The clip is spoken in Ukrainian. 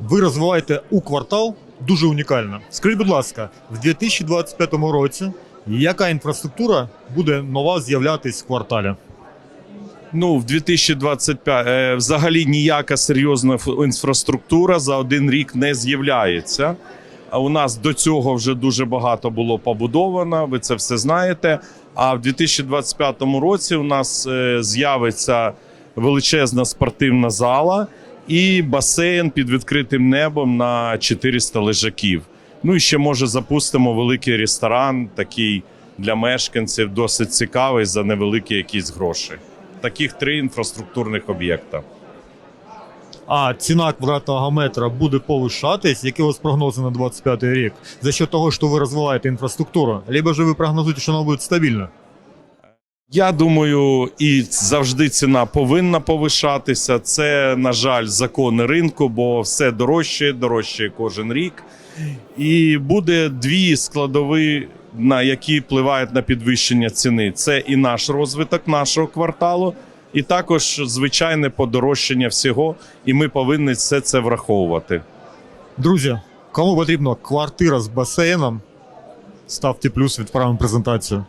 ви розвиваєте у квартал дуже унікально. Скажіть, будь ласка, в 2025 році яка інфраструктура буде нова з'являтись в кварталі? Ну, в 2025 е, взагалі ніяка серйозна інфраструктура за один рік не з'являється. А у нас до цього вже дуже багато було побудовано. Ви це все знаєте. А в 2025 році у нас е, з'явиться величезна спортивна зала і басейн під відкритим небом на 400 лежаків. Ну і ще може запустимо великий ресторан, такий для мешканців, досить цікавий за невеликі якісь гроші. Таких три інфраструктурних об'єкта. А ціна квадратного метра буде повишатись, які у вас прогнози на 25 рік? За що того, що ви розвиваєте інфраструктуру? Либо ж ви прогнозуєте, що вона буде стабільна? Я думаю, і завжди ціна повинна повишатися. Це, на жаль, закони ринку, бо все дорожче, дорожче кожен рік. І буде дві складові, на які впливають на підвищення ціни. Це і наш розвиток нашого кварталу, і також звичайне подорожчання всього. І ми повинні все це враховувати. Друзі, кому потрібна квартира з басейном, ставте плюс, відправимо презентацію.